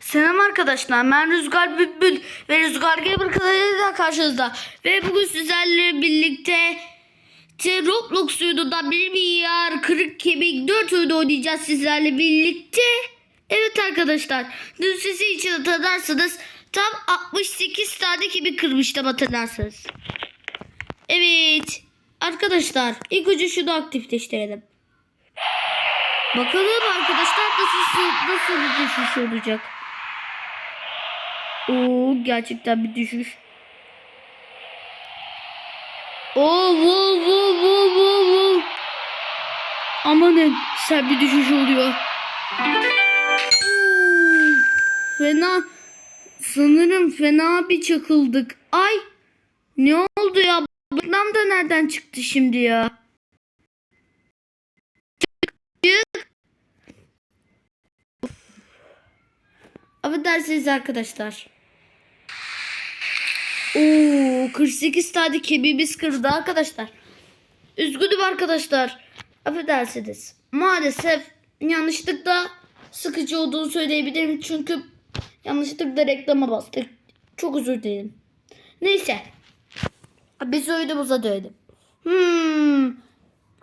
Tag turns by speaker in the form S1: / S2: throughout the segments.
S1: Selam arkadaşlar ben Rüzgar Bülbül ve Rüzgar Gamer kanalıyla karşınızda. Ve bugün sizlerle birlikte te Roblox oyununda 1 milyar kırık kemik 4 oyunu oynayacağız sizlerle birlikte. Evet arkadaşlar dün sesi için hatırlarsanız tam 68 tane kemik kırmıştım hatırlarsanız. Evet arkadaşlar ilk önce şunu aktifleştirelim. Bakalım arkadaşlar nasıl nasıl bir düşüş olacak. Oo gerçekten bir düşüş. Oo wow wow wow wow wow. Amanın sen bir düşüş oluyor. Fena sanırım fena bir çakıldık. Ay ne oldu ya? Reklam da nereden çıktı şimdi ya? Affedersiniz arkadaşlar. Oo, 48 tane kemiğimiz kırıldı arkadaşlar. Üzgünüm arkadaşlar. Affedersiniz. Maalesef yanlışlıkla sıkıcı olduğunu söyleyebilirim. Çünkü yanlışlıkla reklama bastık. Çok özür dilerim. Neyse. Biz oyunumuza dönelim. Hmm.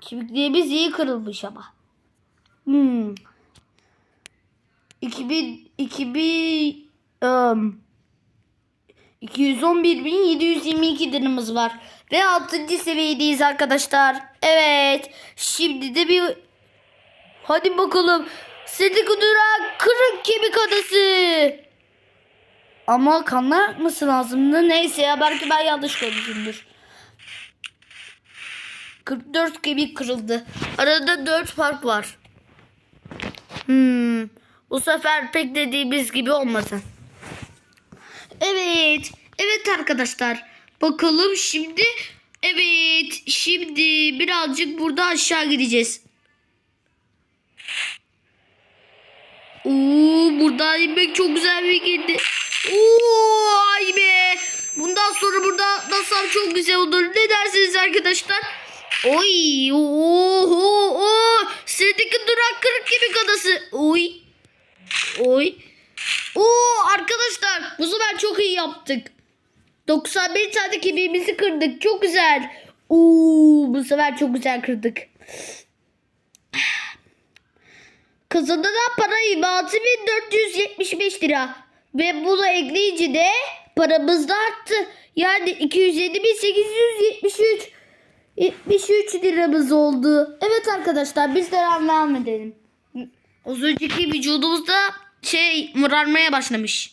S1: Kemiklerimiz iyi kırılmış ama. Hmm. 2000 2000 um, 211.722 liramız var. Ve 6. seviyedeyiz arkadaşlar. Evet. Şimdi de bir hadi bakalım. Sıdık Durak kırık kemik adası. Ama kanlar akması lazımdı. Neyse ya belki ben yanlış konuşumdur. 44 kemik kırıldı. Arada 4 fark var. Hmm. Bu sefer pek dediğimiz gibi olmasın. Evet. Evet arkadaşlar. Bakalım şimdi. Evet. Şimdi birazcık burada aşağı gideceğiz. Oo, burada yemek çok güzel bir girdi. Oo, ay be. Bundan sonra burada nasıl çok güzel olur. Ne dersiniz arkadaşlar? Oy, oho, o. Sıradaki durak kırık gibi adası. Oy. Oy. Oo arkadaşlar bu sefer çok iyi yaptık. 91 tane kemiğimizi kırdık. Çok güzel. Oo bu sefer çok güzel kırdık. Kazanılan para 6475 lira. Ve bunu ekleyince de paramız da arttı. Yani 207.873 73 liramız oldu. Evet arkadaşlar biz devam devam edelim. Az önceki vücudumuzda şey morarmaya başlamış.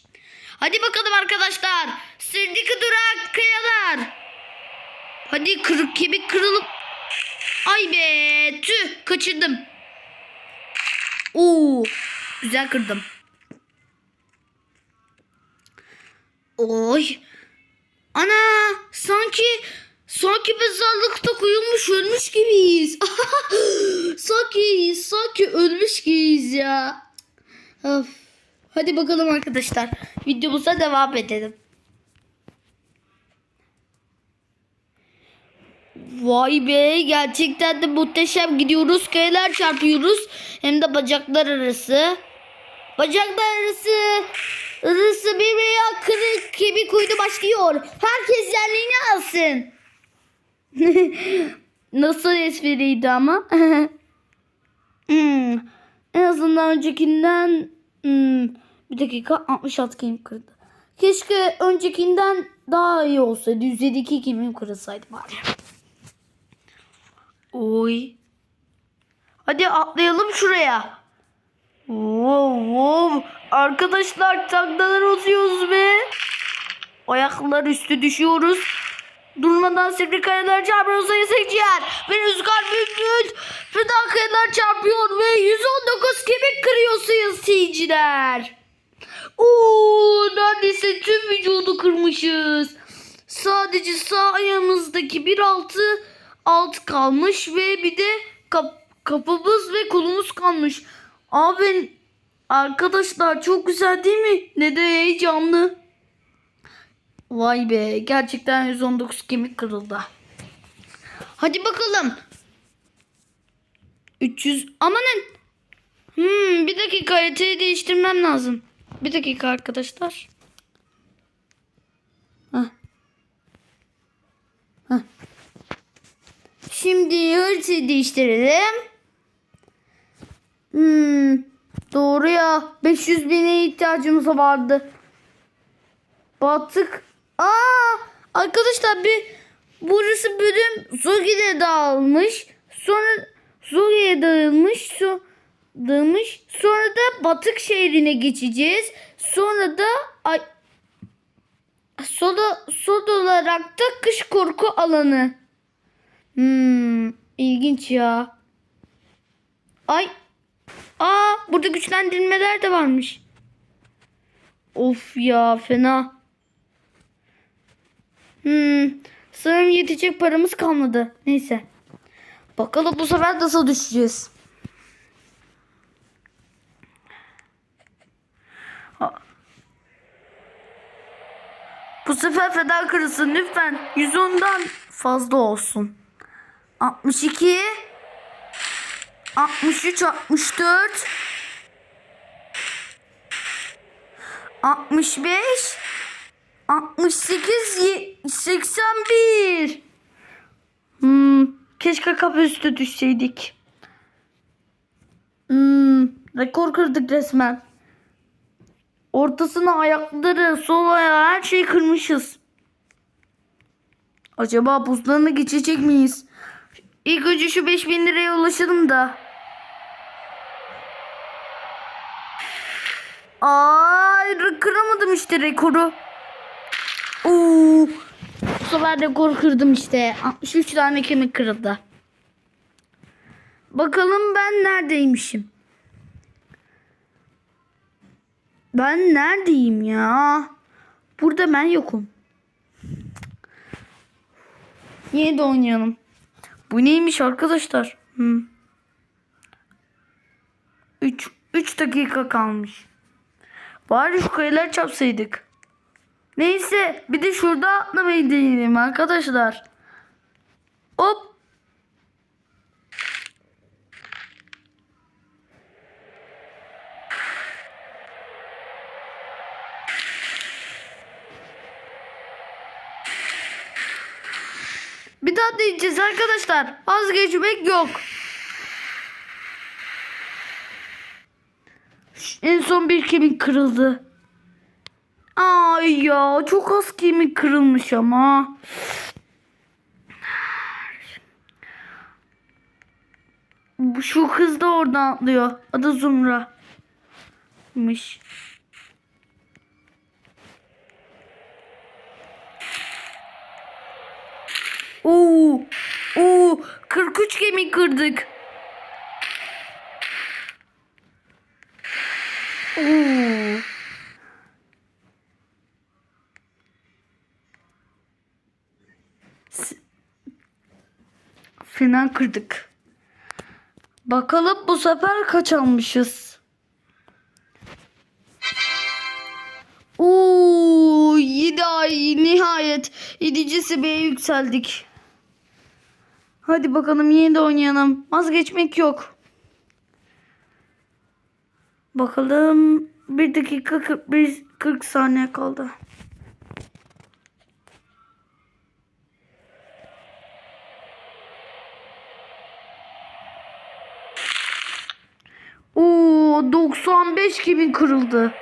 S1: Hadi bakalım arkadaşlar. Sıradaki durak kayalar. Hadi kırık kemik kırılıp. Ay be tüh kaçırdım. Oo güzel kırdım. Oy. Ana sanki sanki mezarlıkta kuyulmuş ölmüş gibiyiz. sanki sanki ölmüş gibiyiz ya. Hadi bakalım arkadaşlar. Videomuza devam edelim. Vay be gerçekten de muhteşem gidiyoruz. Kayalar çarpıyoruz. Hem de bacaklar arası. Bacaklar arası. Arası bir veya kırık kemik uydu başlıyor. Herkes yerliğini alsın. Nasıl espriydi ama? hmm. En azından öncekinden hmm, bir dakika 66 kemik kırdı. Keşke öncekinden daha iyi olsaydı. 107 kemik kırılsaydı bari. Oy. Hadi atlayalım şuraya. Wow, wow. Arkadaşlar taklalar atıyoruz be. Ayaklar üstü düşüyoruz. Durmadan sivri kayalar çarpıyor sayın seyirciler. Ve rüzgar bülbül feda kayalar çarpıyor ve 119 kemik kırıyor sayın seyirciler. Oo, neredeyse tüm vücudu kırmışız. Sadece sağ ayağımızdaki bir altı alt kalmış ve bir de kap, kafamız ve kolumuz kalmış. Abi arkadaşlar çok güzel değil mi? Ne de heyecanlı. Vay be gerçekten 119 kemik kırıldı. Hadi bakalım. 300 amanın. Hmm, bir dakika haritayı değiştirmem lazım. Bir dakika arkadaşlar. Şimdi haritayı değiştirelim. Hmm, doğru ya. 500 bine ihtiyacımız vardı. Batık. Aa, arkadaşlar bir burası bölüm Zogi'de dağılmış. Sonra Zogi'ye dağılmış. So, dağılmış. Sonra da Batık şehrine geçeceğiz. Sonra da ay, son, son olarak da kış korku alanı. Hmm, ilginç ya. Ay. Aa, burada güçlendirmeler de varmış. Of ya fena. Hmm, sanırım yetecek paramız kalmadı. Neyse. Bakalım bu sefer nasıl düşeceğiz. Bu sefer feda kırılsın lütfen. 110'dan fazla olsun. 62 63 64 65 68 ye- 81 Hmm, keşke kapı üstü düşseydik. Hmm, rekor kırdık resmen. Ortasına ayakları, sol ayağı her şeyi kırmışız. Acaba buzlarını geçecek miyiz? İlk önce şu 5000 liraya ulaşalım da. Ay kıramadım işte rekoru. Sefer rekor kırdım işte. 63 tane kemik kırıldı. Bakalım ben neredeymişim. Ben neredeyim ya? Burada ben yokum. Yine de oynayalım. Bu neymiş arkadaşlar? Hmm. 3 3 dakika kalmış. Bari şu kayaları çapsaydık. Neyse bir de şurada atlamayı deneyelim arkadaşlar. Hop. Bir daha diyeceğiz arkadaşlar. Vazgeçmek yok. En son bir kemik kırıldı. Ay ya çok az kemik kırılmış ama. Şu kız da oradan atlıyor. Adı Zumra'mış. Oo, oo, 43 kemik kırdık. Oo. Fena kırdık. Bakalım bu sefer kaç almışız? Oo, 7 ay nihayet 7. seviyeye yükseldik. Hadi bakalım yine de oynayalım. Vazgeçmek yok. Bakalım 1 dakika 41 40 saniye kaldı. Oo 95 gibi kırıldı.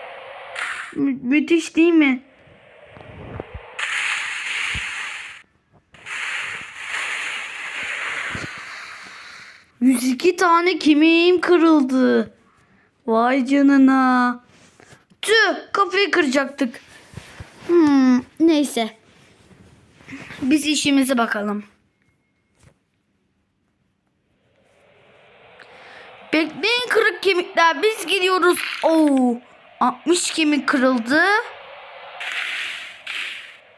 S1: Mü- müthiş değil mi? Yüz iki tane kemiğim kırıldı. Vay canına. Tüh kafayı kıracaktık. Hmm, neyse. Biz işimize bakalım. Bekleyin kemikler biz gidiyoruz. Oo, 60 kemik kırıldı.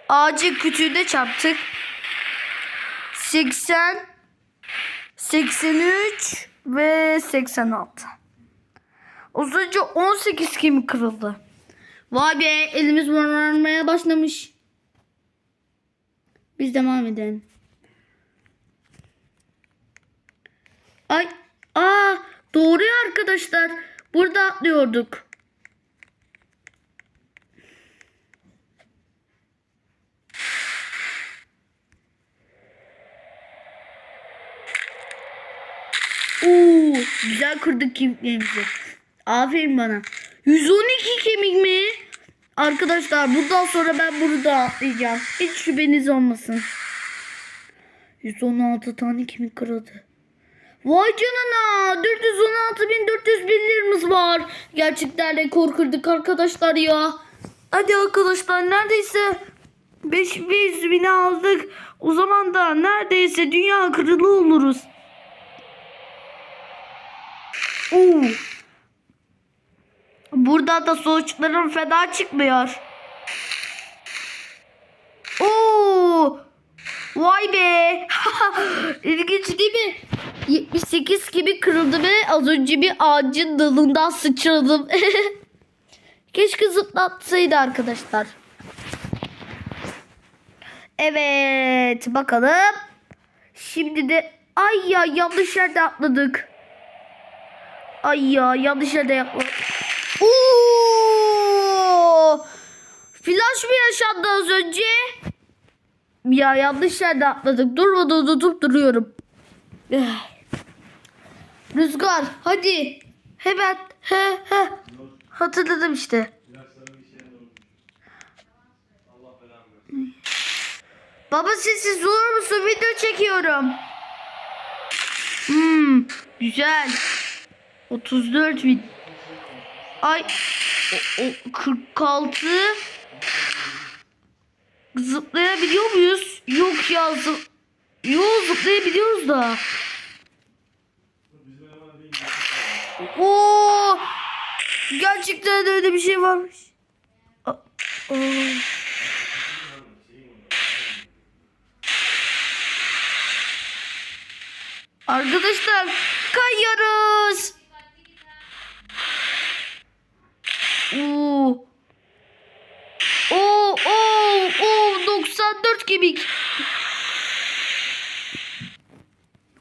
S1: Ağacı kütüğü de çarptık. 80 83 ve 86. Az önce 18 kemik kırıldı. Vay be elimiz morarmaya başlamış. Biz devam edelim. Ay, aa Doğru arkadaşlar. Burada atlıyorduk. Oo, güzel kırdık kemiklerimizi. Aferin bana. 112 kemik mi? Arkadaşlar bundan sonra ben bunu da atlayacağım. Hiç şüpheniz olmasın. 116 tane kemik kırıldı. Vay canına 416.400 liramız var. Gerçekten rekor kırdık arkadaşlar ya. Hadi arkadaşlar neredeyse 500 bini aldık. O zaman da neredeyse dünya kralı oluruz. Oo. Burada da sonuçlarım fena çıkmıyor. Oo! Vay be! İlginç değil mi? 78 gibi kırıldı ve az önce bir ağacın dalından sıçradım. Keşke zıplatsaydı arkadaşlar. Evet bakalım. Şimdi de ay ya yanlış yerde atladık. Ay ya yanlış yerde atladık. Oo! Flash mı yaşandı az önce? Ya yanlış yerde atladık. Durmadan tutup duruyorum. Rüzgar hadi. Hemen. He he. Hatırladım işte. Baba sessiz olur musun? Video çekiyorum. Hmm, güzel. 34 bin. Ay. O, o 46. Zıplayabiliyor muyuz? Yok ya zıp. Yok zıplayabiliyoruz da. Oo! Gerçekten de öyle bir şey varmış. Aa, aa. Arkadaşlar kayıyoruz. Oo. Oo, oo, oo, 94 kemik.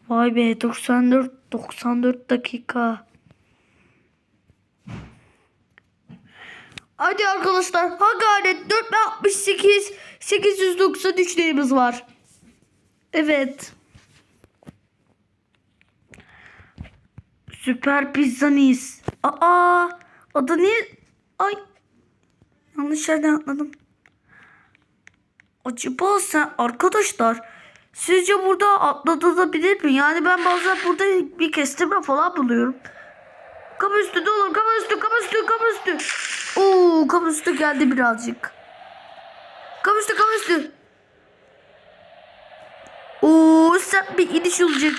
S1: Vay be 94 94 dakika. Hadi arkadaşlar ha gayret 468 893 lirimiz var. Evet. Süper pizzanız. Aa, adı ne? Ay. Yanlış yerden atladım. Acaba sen arkadaşlar sizce burada atlatılabilir mi? Yani ben bazen burada bir kestirme falan buluyorum. Kapı üstü dolu, kapı üstü, kapı üstü, kapı üstü. Oo, kapı üstü geldi birazcık. Kapı üstü, kapı üstü. Oo, sert bir iniş olacak.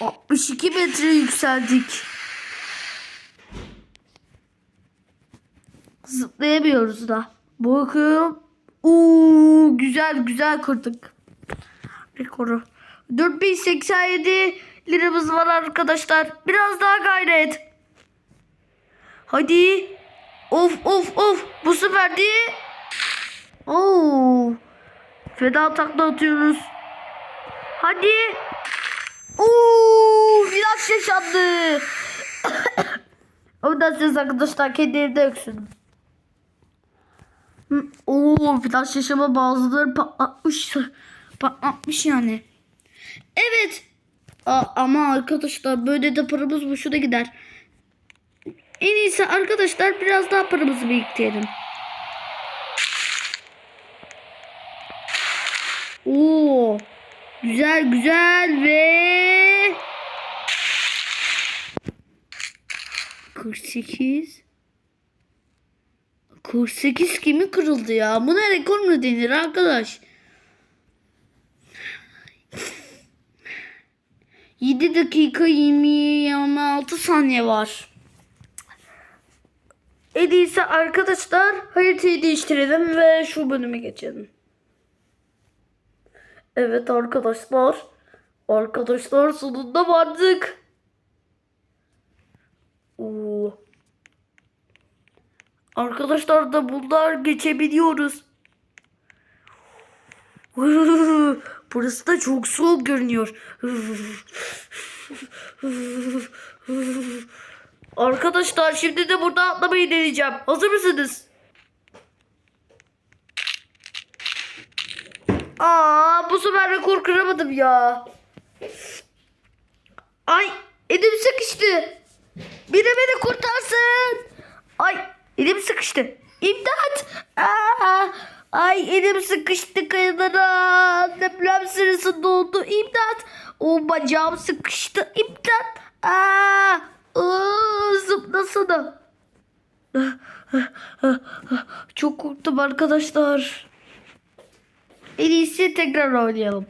S1: ...62 metre yükseldik. Zıplayamıyoruz da. Bakıyorum. Oo, güzel güzel kırdık. Rekoru. 4087 liramız var arkadaşlar. Biraz daha gayret. Hadi. Of of of. Bu sefer de. Oo. Feda takla atıyoruz. Hadi. Oo, biraz yaşandı. Ondan siz arkadaşlar kendi evde öksürün. Oo, flash yaşama bazıları patlatmış. Patlatmış yani. Evet. Aa, ama arkadaşlar böyle de paramız boşuna gider. En iyisi arkadaşlar biraz daha paramızı biriktirelim. Oo. Güzel güzel ve 48 48 kimi kırıldı ya? Buna rekor mu denir arkadaş? 7 dakika 20 26 saniye var. En iyisi arkadaşlar haritayı değiştirelim ve şu bölüme geçelim. Evet arkadaşlar. Arkadaşlar sonunda vardık. Oo. Arkadaşlar da bunlar geçebiliyoruz. Burası da çok soğuk görünüyor. Arkadaşlar şimdi de burada atlamayı deneyeceğim. Hazır mısınız? Aa bu sefer rekor kıramadım ya. Ay elim sıkıştı. Biri beni kurtarsın. Ay elim sıkıştı. İmdat. Aa, ay elim sıkıştı kayalara. Deprem sırasında oldu. İmdat. O bacağım sıkıştı. İmdat. Aa, aa, zıplasana. Çok korktum arkadaşlar. En iyisi tekrar oynayalım.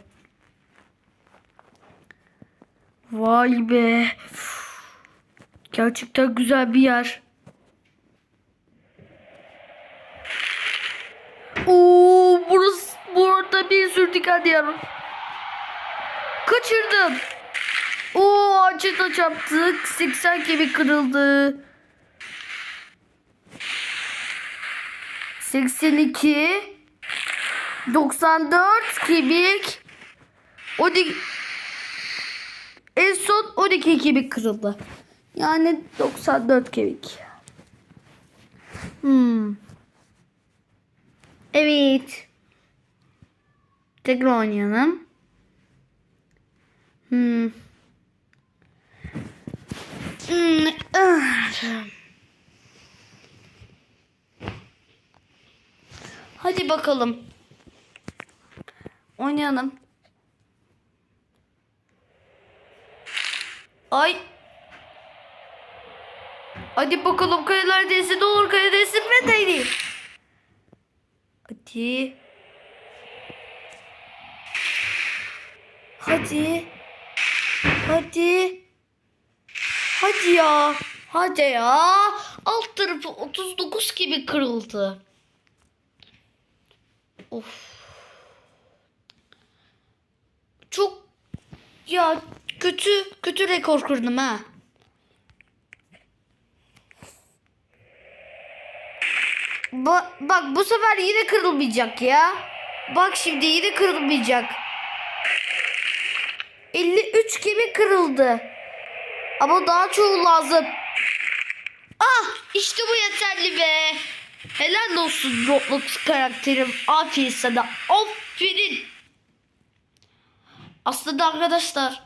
S1: Vay be. Gerçekten güzel bir yer. Oo, burası burada bir sürü diken yer. Kaçırdım. Oo, ağaçı da çarptık. 80 kemik kırıldı. 82 94 kemik 12 en son 12 kemik kırıldı. Yani 94 kemik. Hmm. Evet. Tekrar oynayalım. Hmm. Hmm. ah. Hadi bakalım. Oynayalım. Ay. Hadi bakalım kayalar değsin. Ne olur kaya değsin ben değilim. Hadi. Hadi. Hadi. Hadi ya. Hadi ya. Alt tarafı 39 gibi kırıldı. Of. Çok ya kötü kötü rekor kırdım ha. Ba- bak bu sefer yine kırılmayacak ya. Bak şimdi yine kırılmayacak. 53 kemik kırıldı. Ama daha çoğu lazım. Ah işte bu yeterli be. Helal olsun Roblox karakterim. Aferin sana. Aferin. Aslında arkadaşlar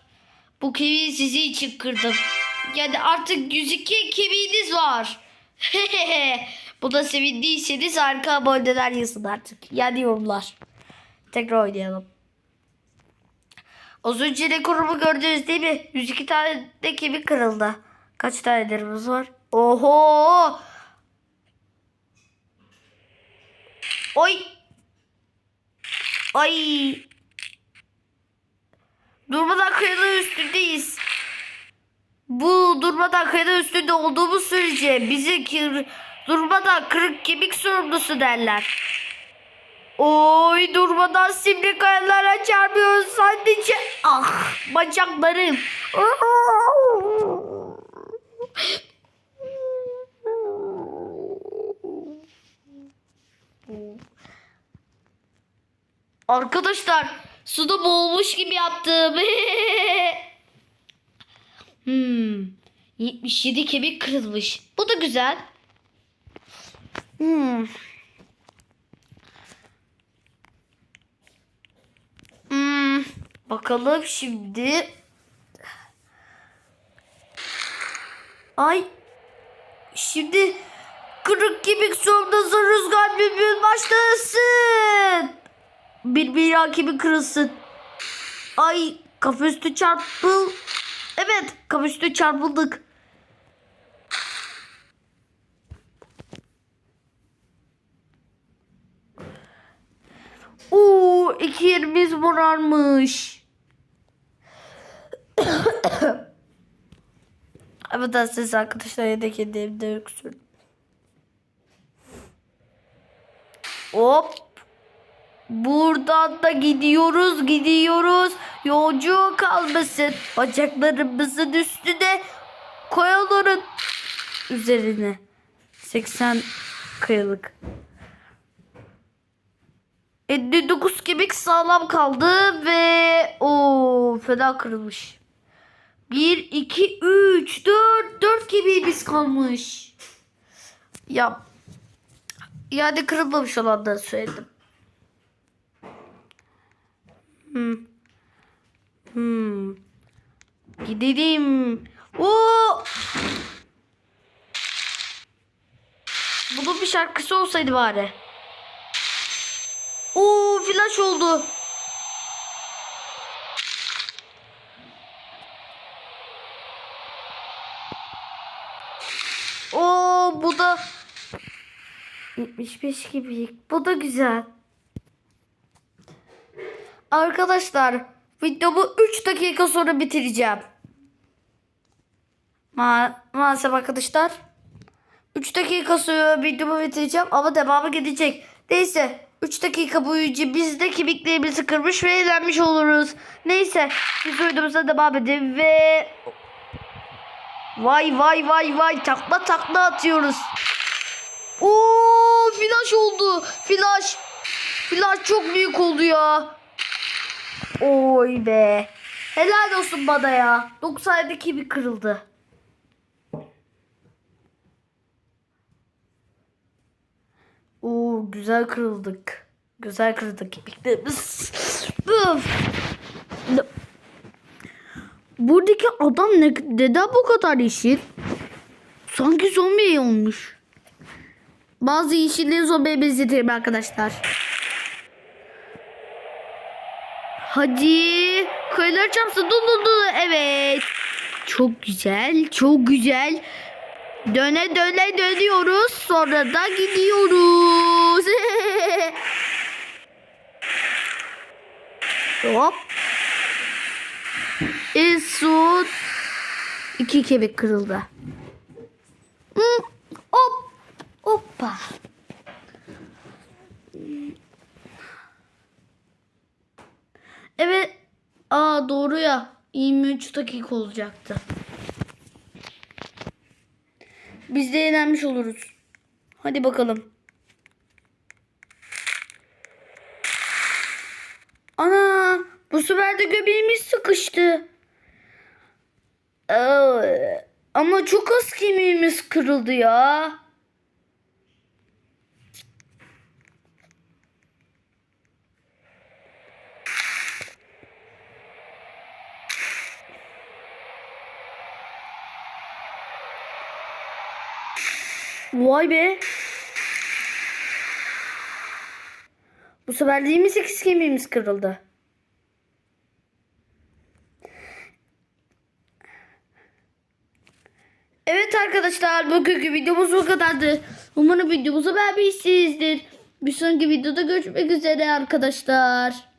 S1: bu kemiği sizin için kırdım. Yani artık 102 kemiğiniz var. Buna sevindiyseniz harika aboneler yazın artık. Yani yorumlar. Tekrar oynayalım. Az önce rekorumu gördünüz değil mi? 102 tane de kemik kırıldı. Kaç tanelerimiz var? Oho! Oy! Ay! Durmadan kayanın üstündeyiz. Bu durmadan kayanın üstünde olduğumuz sürece bizi kır, durmadan kırık kemik sorumlusu derler. Oy durmadan simli kayalara çarpıyor sadece. Ah bacaklarım. Arkadaşlar suda boğulmuş gibi yaptım. hmm. 77 kemik kırılmış. Bu da güzel. Hmm. Hmm. Bakalım şimdi. Ay. Şimdi kırık kemik sorumlusu rüzgar bülbül başlasın. Bir bir kemik kırılsın. Ay kafa üstü çarpıl. Evet kafa çarpıldık. Oo iki yerimiz morarmış. evet siz arkadaşlar yedek evde öksürdüm. Hop. Buradan da gidiyoruz gidiyoruz. Yolcu kalmasın. Bacaklarımızın üstüne koyaların üzerine. 80 kayalık. 59 kemik sağlam kaldı ve o fena kırılmış. 1 2 3 4 4 kemiğimiz kalmış. Ya yani kırılmamış olanları söyledim. Hmm. Hmm. Gidelim. Oo! Bunun bir şarkısı olsaydı bari. Oo flash oldu. Oo bu da 75 gibi. Bu da güzel. Arkadaşlar videomu 3 dakika sonra bitireceğim. Ma maalesef arkadaşlar. 3 dakika sonra videomu bitireceğim ama devamı gelecek. Neyse 3 dakika boyunca biz de kemiklerimizi kırmış ve eğlenmiş oluruz. Neyse biz videomuza devam edelim ve Vay vay vay vay takla takla atıyoruz. Oo flash oldu. Flash. Flash çok büyük oldu ya. Oy be. Helal olsun bana ya. 90'daki bir kırıldı. Oo güzel kırıldık. Güzel kırıldık kemiklerimiz. Buradaki adam ne, neden bu kadar yeşil? Sanki zombi olmuş. Bazı yeşilleri zombiye benzetirim arkadaşlar. Hadi. Kayılar çarpsın. Dur dur dur. Evet. Çok güzel. Çok güzel. Döne döne dönüyoruz. Sonra da gidiyoruz. Hop. Son iki kemik kırıldı. Hmm, Hop. Hoppa. Evet. Aa doğru ya. 23 dakika olacaktı. Biz de eğlenmiş oluruz. Hadi bakalım. Ana bu sefer de göbeğimiz sıkıştı. Aa, ama çok az kemiğimiz kırıldı ya. Vay be. Bu sefer de 28 kemiğimiz kırıldı. Evet arkadaşlar bugünkü videomuz bu kadardı. Umarım videomuzu beğenmişsinizdir. Bir sonraki videoda görüşmek üzere arkadaşlar.